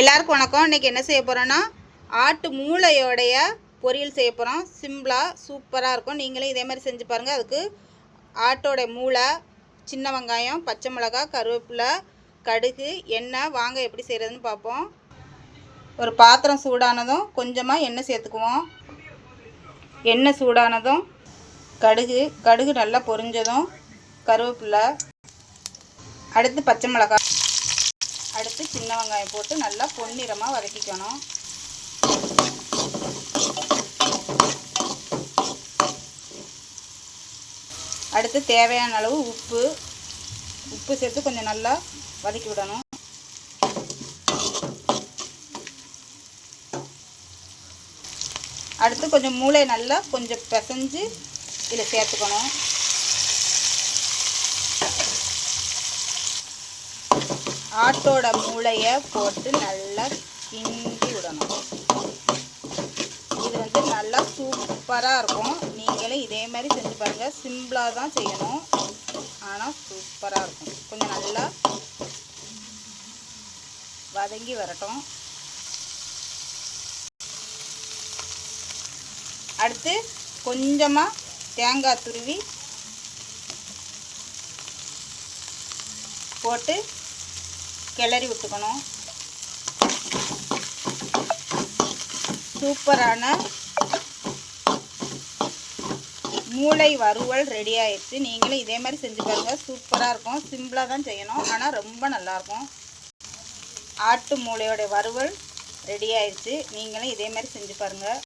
எல்லாருக்கும் வணக்கம். இன்றைக்கி என்ன செய்ய போகிறோன்னா ஆட்டு மூளையோடைய பொரியல் செய்ய போகிறோம் சிம்பிளாக சூப்பராக இருக்கும். நீங்களும் இதே மாதிரி செஞ்சு பாருங்கள் அதுக்கு ஆட்டோட மூளை சின்ன வெங்காயம் பச்சை மிளகாய் கருவேப்பிலை கடுகு எண்ணெய் வாங்க எப்படி செய்கிறதுன்னு பார்ப்போம். ஒரு பாத்திரம் சூடானதும் கொஞ்சமாக எண்ணெய் சேர்த்துக்குவோம். எண்ணெய் சூடானதும் கடுகு கடுகு நல்லா பொரிஞ்சதும் கருவேப்பிலை அடுத்து பச்சை மிளகாய். அடுத்து சின்ன வெங்காயம் போட்டு நல்லா பொன்னிறமாக வதக்கிக்கணும். அடுத்து தேவையான அளவு உப்பு. உப்பு சேர்த்து கொஞ்சம் நல்லா வதக்கி விடணும். அடுத்து கொஞ்சம் மூளை நல்லா கொஞ்சம் பிசைஞ்சு இதில் சேர்த்துக்கணும். ஆட்டோட மூளையை போட்டு நல்லா கிண்டி விடணும். இது வந்து நல்லா சூப்பராக இருக்கும். நீங்களும் இதே மாதிரி செஞ்சு பாருங்கள் சிம்பிளாக தான் செய்யணும். ஆனால் சூப்பராக இருக்கும். கொஞ்சம் நல்லா வதங்கி வரட்டும். அடுத்து கொஞ்சமாக தேங்காய் துருவி போட்டு கிளறி விட்டுக்கணும். சூப்பரான மூளை வறுவல் ரெடி ஆயிடுச்சு. நீங்களும் இதே மாதிரி செஞ்சு பாருங்கள் சூப்பராக இருக்கும். சிம்பிளாக தான் செய்யணும். ஆனால் ரொம்ப நல்லாயிருக்கும் ஆட்டு மூளையோடைய வறுவல் ரெடி ஆயிடுச்சு. நீங்களும் இதே மாதிரி செஞ்சு பாருங்கள்